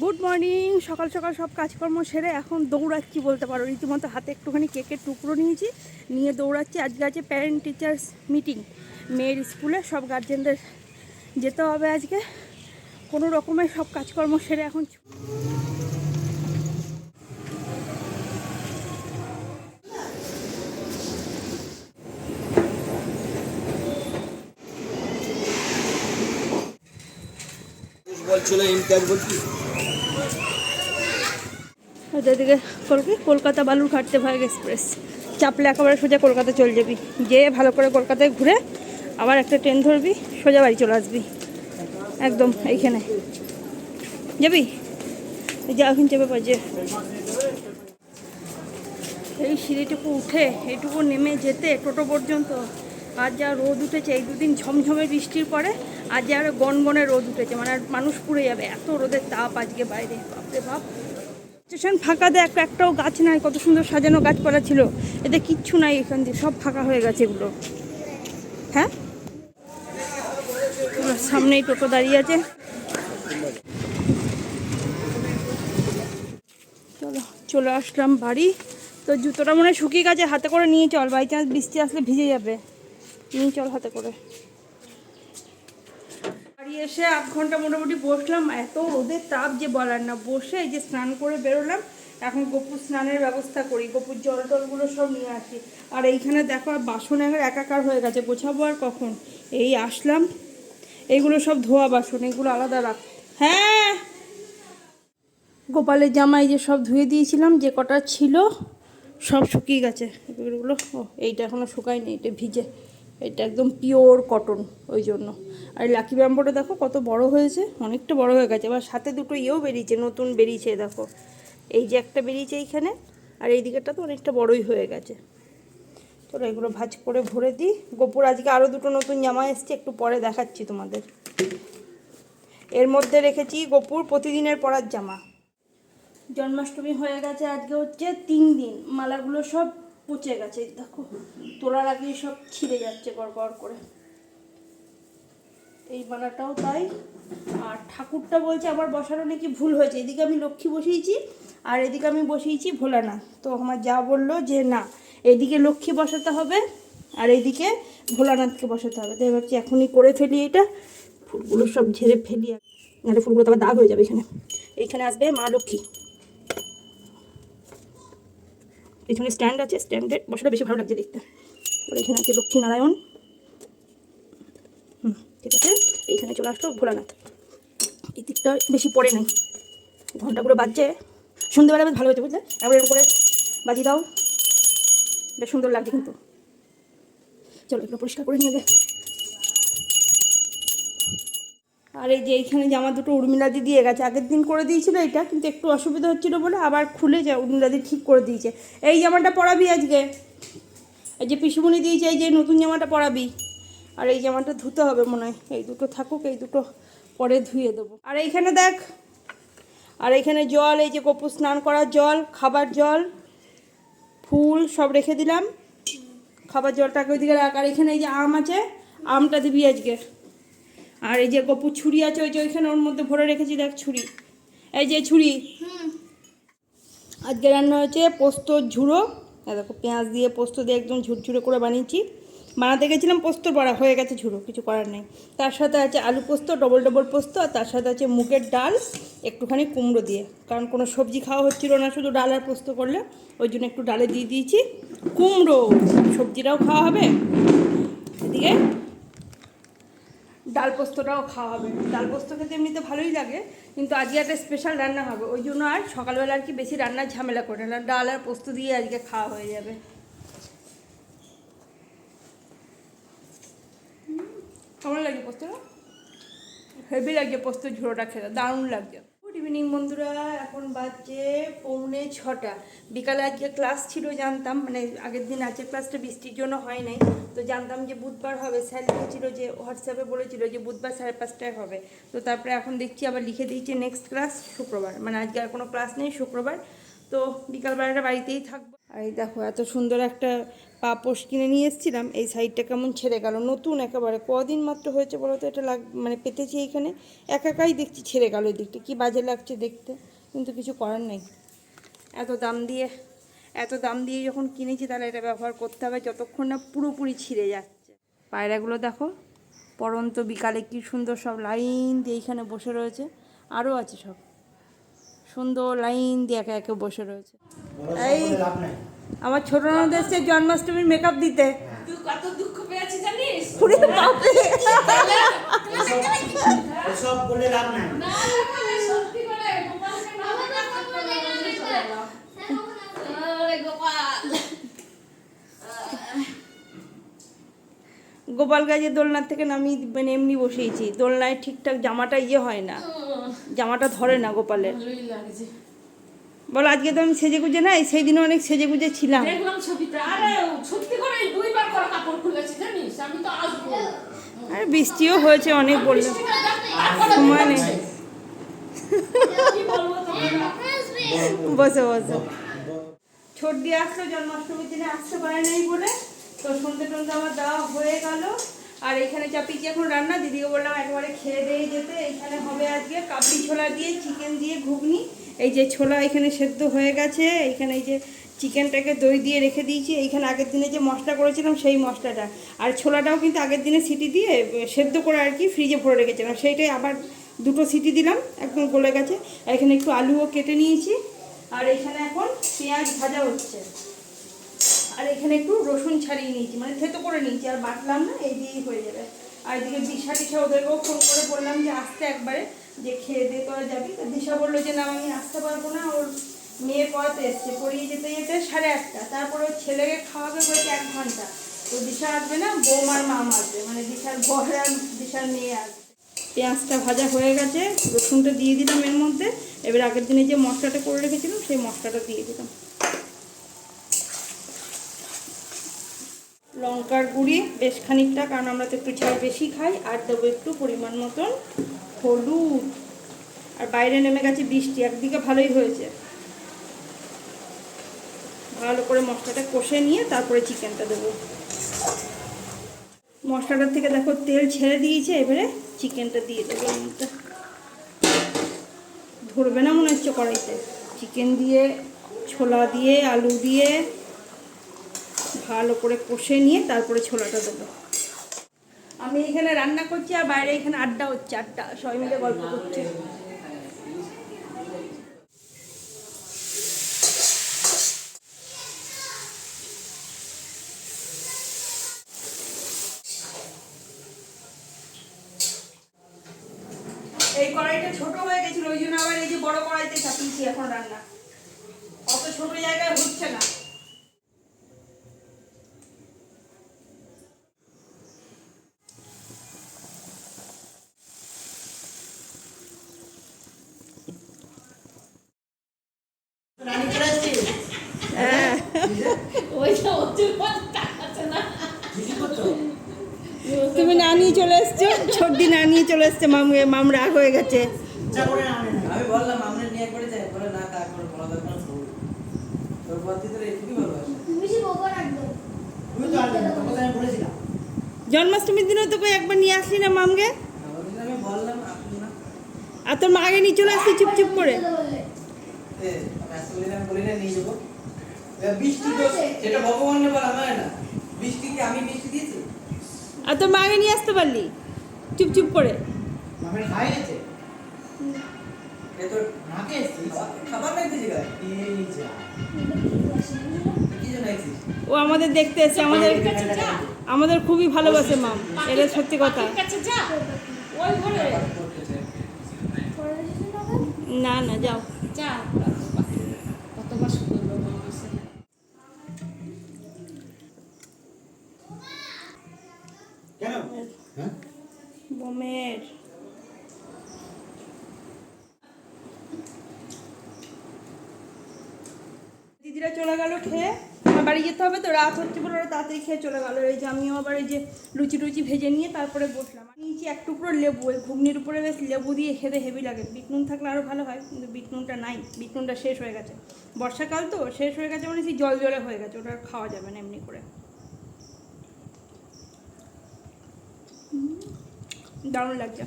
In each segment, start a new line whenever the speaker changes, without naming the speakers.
Good morning সকাল সকাল সব কাজকর্ম সেরে এখন দৌড়াচ্ছি বলতে পারো। রীতিমতো হাতে একটুখানি কেকের টুকরো নিয়েছি, নিয়ে দৌড়াচ্ছি। আজকে আছে প্যারেন্ট টিচার্স মিটিং মেয়ের স্কুলে সব গার্জেনদের যেতে হবে আজকে। কোনো রকমের সব কাজকর্ম সেরে এখন
বলছিল ইমতিয়াজ বলছি
আর কলকে কলকাতা বালুরঘাট ভাগ এক্সপ্রেস চাপলে একেবারে সোজা কলকাতা চলে যাবি। যেয়ে ভালো করে কলকাতায় ঘুরে আবার একটা ট্রেন ধরবি, সোজা বাড়ি চলে আসবি। একদম এইখানে। যাবি? যা এখন চেপে পাচ্ছে এই সিঁড়িটুকু উঠে এইটুকু নেমে যেতে টোটো পর্যন্ত। আজ যা রোদ উঠেছে, এই দুদিন ঝমঝমে বৃষ্টির পরে আজ যা আরও গনগনে রোদ উঠেছে। মানে আর মানুষ পুড়ে যাবে। এত রোদের তাপ আজকে বাইরে। বাপরে বাপ। স্টেশন ফাঁকা দেখ, একটাও গাছ নাই, কত সুন্দর সাজানো গাছপালা ছিল। এতে কিচ্ছু নাই এখান দিয়ে, সব ফাঁকা হয়ে গেছে এগুলো। হ্যাঁ? সামনেই টোটো দাঁড়িয়ে আছে। চলো, চলে আসলাম বাড়ি। তো জুতোটা মনে হয় শুকিয়ে গেছে, হাতে করে নিয়ে চল। বাই চান্স বৃষ্টি আসলে ভিজে যাবে। নিয়ে চল হাতে করে। বাড়ি এসে আধ ঘণ্টা মোটামুটি বসলাম। এত রোদের তাপ যে বলার না। বসে এই যে স্নান করে বেরোলাম, এখন গপুর স্নানের ব্যবস্থা করি, গপুর জল টলগুলো সব নিয়ে আসি। আর এইখানে দেখো বাসন একবার একাকার হয়ে গেছে, গোছাবো আর কখন? এই আসলাম এইগুলো সব ধোয়া বাসন, এগুলো আলাদা রাখ। হ্যাঁ! গোপালের জামা এই যে সব ধুয়ে দিয়েছিলাম, যে কটা ছিল, সব শুকিয়ে গেছে। এগুলো ও এইটা এখনও শুকায়নি, এটা ভিজে। এটা একদম পিওর কটন ওই জন্য। আর লাকি ব্যাম্বোটা দেখো কত বড় হয়েছে, অনেকটা বড় হয়ে গেছে। এবার সাথে দুটো ইয়েও বেরিয়েছে, নতুন বেরিয়েছে, দেখো। এই যে একটা বেরিয়েছে এইখানে, আর এই দিকেরটা তো অনেকটা বড়ই হয়ে গেছে। চলো এগুলো ভাজ করে ভরে দিই। গোপুর, আজকে আরও দুটো নতুন জামা এসছে, একটু পরে দেখাচ্ছি তোমাদের। এর মধ্যে রেখেছি গোপুর প্রতিদিনের পরার জামা। জন্মাষ্টমী হয়ে গেছে, আজকে হচ্ছে তিন দিন। মালাগুলো সব পচে গেছে দেখো। তোলার আগেই সব ছিঁড়ে যাচ্ছে গড় করে। এই মালাটাও তাই। আর ঠাকুরটা বলছে আবার বসানো নাকি ভুল হয়েছে। এদিকে আমি লক্ষ্মী বসিয়েছি, আর এদিকে আমি বসিয়েছি ভোলানাথ। তো আমার যা বলল যে না, এদিকে লক্ষ্মী বসাতে হবে, আর এইদিকে ভোলানাথকে বসাতে হবে। তাই ভাবছি এখনই করে ফেলি এটা। ফুলগুলো সব ঝেড়ে ফেলি। আর ফুলগুলো তো আবার দাগ হয়ে যাবে এখানে। এইখানে আসবে মা লক্ষ্মী। এখানে স্ট্যান্ড আছে স্ট্যান্ডে বসাটা বেশি ভালো লাগছে দেখতে। এখানে আছে লক্ষ্মীনারায়ণ। হুম, ঠিক আছে? এইখানে চলে আসলো ভোলানাথ। এই দিকটা বেশি পড়ে নাই। ঘন্টাগুলো বাজছে। সন্ধ্যেবেলা বেশ ভালো হয়েছে, বুঝলে? এবার এরকম করে বাজিয়ে দাও। বেশ সুন্দর লাগছে কিন্তু। চলো, এগুলো পরিষ্কার করে নিয়ে গে আর এই যে এইখানে জামা দুটো উর্মিলাদি দিয়ে গেছে। আগের দিন করে দিয়েছিল এটা, কিন্তু একটু অসুবিধা হচ্ছিল বলে আবার খুলে যা দিদি ঠিক করে দিয়েছে। এই জামাটা পরাবি আজকে? এই যে পিসুমণি দিয়েছে, এই যে নতুন জামাটা পরাবি? আর এই জামাটা ধুতে হবে মনে হয়। এই দুটো থাকুক, এই দুটো পরে ধুয়ে দেবো। আর এইখানে দেখ, আর এইখানে জল, এই যে কপু স্নান করার জল, খাবার জল, ফুল সব রেখে দিলাম। খাবার জলটাকে ওইদিকে রাখ। আর এখানে এই যে আম আছে, আমটা দিবি আজকে। আর এই যে গপু ছুরি আছে ওই যে ওইখানে ওর মধ্যে ভরে রেখেছি দেখ ছুরি। এই যে ছুরি। আজকে রান্না হয়েছে পোস্ত ঝুড়ো। দেখো পেঁয়াজ দিয়ে পোস্ত দিয়ে একদম ঝুরঝুরে করে বানিয়েছি। বানাতে গেছিলাম পোস্তর বড়া হয়ে গেছে ঝুড়ো কিছু করার নেই। তার সাথে আছে আলু পোস্ত ডবল ডবল পোস্ত আর তার সাথে আছে মুগের ডাল একটুখানি কুমড়ো দিয়ে। কারণ কোনো সবজি খাওয়া হচ্ছিল না শুধু ডাল আর পোস্ত করলে। ওই জন্য একটু ডালে দিয়ে দিয়েছি। কুমড়ো সবজিটাও খাওয়া হবে। এদিকে ডাল পোস্তটাও খাওয়া হবে ডাল পোস্ত খেতে এমনিতে ভালোই লাগে, কিন্তু আজকে একটা স্পেশাল রান্না হবে। ওই জন্য আর সকালবেলা আর কি বেশি রান্নার ঝামেলা করে না ডাল আর পোস্ত দিয়ে আজকে খাওয়া হয়ে যাবে। কেমন লাগে পোস্তটা? হেভি লাগছে পোস্ত ঝোড়োটা খেতে, দারুণ লাগছে। গুড ইভিনিং বন্ধুরা। এখন বাজছে পৌনে ছটা। বিকালে আজকে ক্লাস ছিল, জানতাম। মানে আগের দিন আজকের ক্লাসটা বৃষ্টির জন্য হয় নাই। তো জানতাম যে বুধবার হবে। স্যার লিখেছিল যে হোয়াটসঅ্যাপে বলেছিল যে, বুধবার সাড়ে পাঁচটায় হবে। তো তারপরে এখন দেখছি আবার লিখে দিয়েছে নেক্সট ক্লাস শুক্রবার। মানে আজকে আর কোনো ক্লাস নেই, শুক্রবার। তো বিকালবেলাটা বাড়িতেই থাকব। আর দেখো, এত সুন্দর একটা পাপোশ কিনে নিয়ে এসেছিলাম। এই সাইডটা কেমন ছেড়ে গেল? নতুন একেবারে। কদিন মাত্র হয়েছে বলো তো? এটা লাগ মানে পেতেছি এইখানে। একা একাই দেখছি ছেড়ে গেল এই দিকটা কী বাজে লাগছে দেখতে? কিন্তু কিছু করার নেই। এত দাম দিয়ে, এত দাম দিয়ে যখন কিনেছি তাহলে এটা ব্যবহার করতে হবে যতক্ষণ না পুরোপুরি ছিঁড়ে যাচ্ছে। পায়রাগুলো দেখো, পরন্ত বিকালে কি সুন্দর সব লাইন দিয়ে এইখানে বসে রয়েছে। আরও আছে সব। সুন্দর লাইন দিয়ে একে একে বসে রয়েছে। এই আমার ছোট ননদ এসছে জন্মাষ্টমীর মেকআপ দিতে
তুই কত দুঃখ পেয়েছিস জানিস
পুরো বাপরে
এসব বলে লাভ নাই
না না, সত্যি করে গোপালকে না আরে গোপাল
গোপাল দোলনার থেকে নামিয়ে মানে এমনি বসিয়েছি দোলনায় ঠিকঠাক জামাটা ইয়ে হয় না জামাটা ধরে না গোপালের
লাগছে
বল আজকে তো আমি সেজে গুজে নাই সেই দিনে অনেক সেজে গুজে ছিলাম।
দেখলাম ছবিটা আরে সত্যি করে দুইবার করে কাপড় খুলেছি জানিস? আমি তো আসব।
আর বৃষ্টিও হয়েছে অনেক
তারপরে
সময় নেই। বসে বসে। ছোট দিয়ে আসলো জন্মাষ্টমীর দিনে আসতে পারে নাই বলে। তো সন্ধ্যে টন্ধে আমার দেওয়া হয়ে গেল। আর এখানে চাপিয়েছি এখন রান্না। দিদিকে বললাম একবারে খেয়ে দিয়ে যেতে। এখানে হবে আজকে কাবলি ছোলা দিয়ে চিকেন দিয়ে ঘুগনি। এই যে ছোলা এখানে সেদ্ধ হয়ে গেছে এইখানে এই যে চিকেনটাকে দই দিয়ে রেখে দিয়েছি এইখানে আগের দিনে যে মশলা করেছিলাম সেই মশলাটা। আর ছোলাটাও কিন্তু আগের দিনে সিটি দিয়ে সেদ্ধ করে আর কি ফ্রিজে ভরে রেখেছিলাম। সেইটাই আবার দুটো সিটি দিলাম, একদম গলে গেছে। আর এখানে একটু আলুও কেটে নিয়েছি। আর এখানে এখন পেঁয়াজ ভাজা হচ্ছে। আর এখানে একটু রসুন ছাড়িয়ে নিয়েছি মানে থেতো করে নিয়েছি, আর বাটলাম না, এই দিয়েই হয়ে যাবে। আর এদিকে দিশা টিশা ওদেরকেও ফোন করে বললাম যে আসতে একবারে। যে খেয়ে দিয়ে তোরা যাবি, তো দিশা বলল যে, না, আমি আসতে পারব না। ওর মেয়ে পড়াতে এসছে, পড়িয়ে যেতে যেতে সাড়ে আটটা। তারপরে ওর ছেলেকে খাওয়াবে হয়েছে এক ঘণ্টা। তো দিশা আসবে না, বৌমার মাম আসবে মানে দিশার আর দিশার মেয়ে আসবে। পেঁয়াজটা ভাজা হয়ে গেছে, রসুনটা দিয়ে দিলাম এর মধ্যে। এবার আগের দিনে যে মশলাটা করে রেখেছিলাম, সেই মশলাটা দিয়ে দিলাম। লঙ্কার গুঁড়ি বেশ খানিকটা, কারণ আমরা তো একটু ঝাল বেশি খাই, আর দেবো একটু পরিমাণ মতন। হলুদ, আর বাইরে নেমে গেছে বৃষ্টি, একদিকে ভালোই হয়েছে। ভালো করে মশলাটা কষে নিয়ে তারপরে চিকেনটা দেবো। মশলাটার থেকে দেখো তেল ছেড়ে দিয়েছে, এবারে চিকেনটা দিয়ে দেবো ধরবে না মনে হচ্ছে কড়াইতে। চিকেন দিয়ে, ছোলা দিয়ে, আলু দিয়ে ভালো করে কষে নিয়ে তারপরে ছোলাটা দেবো। আমি এখানে রান্না করছি আর বাইরে এখানে আড্ডা হচ্ছে, আড্ডা, সবাই মিলে গল্প করছে। এই কড়াইটা ছোট হয়ে গেছিল, ওই জন্য আবার এই যে বড় কড়াইতে চাপিয়েছি এখন রান্না। অত ছোট জায়গায় হচ্ছে না
রানী চলে আসছিস
হ্যাঁ
ওদের মধ্যে তাকাচ্ছে না
তুমি না নিয়ে চলে এসছো? ছোটদি না নিয়ে চলে এসছে মাম মাম রাগ হয়ে গেছে।
ইচ্ছা করে না আনে না।
আমি বললাম আমরা নিয়ে করে যাই বলে না তা করে বলা দরকার ফুল তোর পথে তোর এইটুকুই ভালোবাসে।
বেশি বকো রাখবে
তুমি তো আনবে তোমাকে আমি বলেছিলাম।
জন্মাষ্টমীর দিনে তো কই একবার নিয়ে আসলি না মামকে?
আমি বললাম আপনি না।
আর তোর মা আগে নিয়ে চলে আসছি চুপচুপ করে?
বললে
আসলে বলি না নিয়ে যাব। বৃষ্টি তো সেটা ভগবানের বল আমার না? বৃষ্টি কি আমি বৃষ্টি দিয়েছি?
আর তোর নিয়ে আসতে পারলি? চুপচুপ করে।
মামের খাই গেছে
এ তোর
মাকে এসছিস?
খাবার লাগতেছি গায়ে
এই যা।
কি জন্য আইছিস
ও আমাদের দেখতে এসছে আমাদের আমাদের খুবই ভালোবাসে মাম এটা সত্যি কথা। না না যাও।
যা।
আমার বাড়ি যেতে হবে, তো রাত হচ্ছে বলে ওরা তাড়াতাড়ি খেয়ে চলে গেলো। এই যে আমিও আবার এই যে লুচি টুচি ভেজে নিয়ে তারপরে বসলাম। নিচে এক টুকরো লেবু, ওই ঘুগনির উপরে বেশ লেবু দিয়ে খেতে হেভি লাগে। বিটনুন থাকলে আরও ভালো হয়, কিন্তু বিটনুনটা নাই বিটনুনটা শেষ হয়ে গেছে। বর্ষাকাল তো, শেষ হয়ে গেছে মানে সেই জল জলে হয়ে গেছে, ওটা খাওয়া যাবে না এমনি করে। দারুণ লাগছে।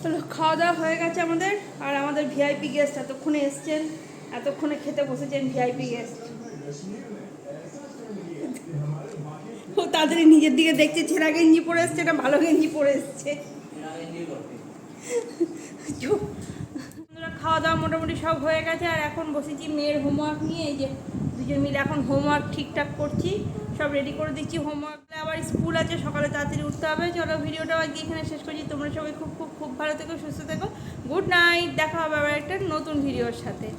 তাহলে খাওয়া দাওয়া হয়ে গেছে আমাদের, আর আমাদের ভিআইপি গেস্ট এতক্ষণে এসছেন। এতক্ষণে খেতে বসেছেন ভিআইপি গেস্ট ও তাড়াতাড়ি নিজের দিকে দেখছে, ছেঁড়া গেঞ্জি পরে এসছে, এটা ভালো গেঞ্জি পরে এসছে। খাওয়া দাওয়া মোটামুটি সব হয়ে গেছে, আর এখন বসেছি মেয়ের হোমওয়ার্ক নিয়ে, এই যে দুজন মিলে এখন হোমওয়ার্ক ঠিকঠাক করছি, সব রেডি করে দিচ্ছি হোমওয়ার্ক আবার স্কুল আছে, সকালে তাড়াতাড়ি উঠতে হবে। চলো ভিডিওটা আজকে এখানে শেষ করছি। তোমরা সবাই খুব খুব খুব ভালো থেকো, সুস্থ থেকো। গুড নাইট দেখা হবে আবার একটা নতুন ভিডিওর সাথে।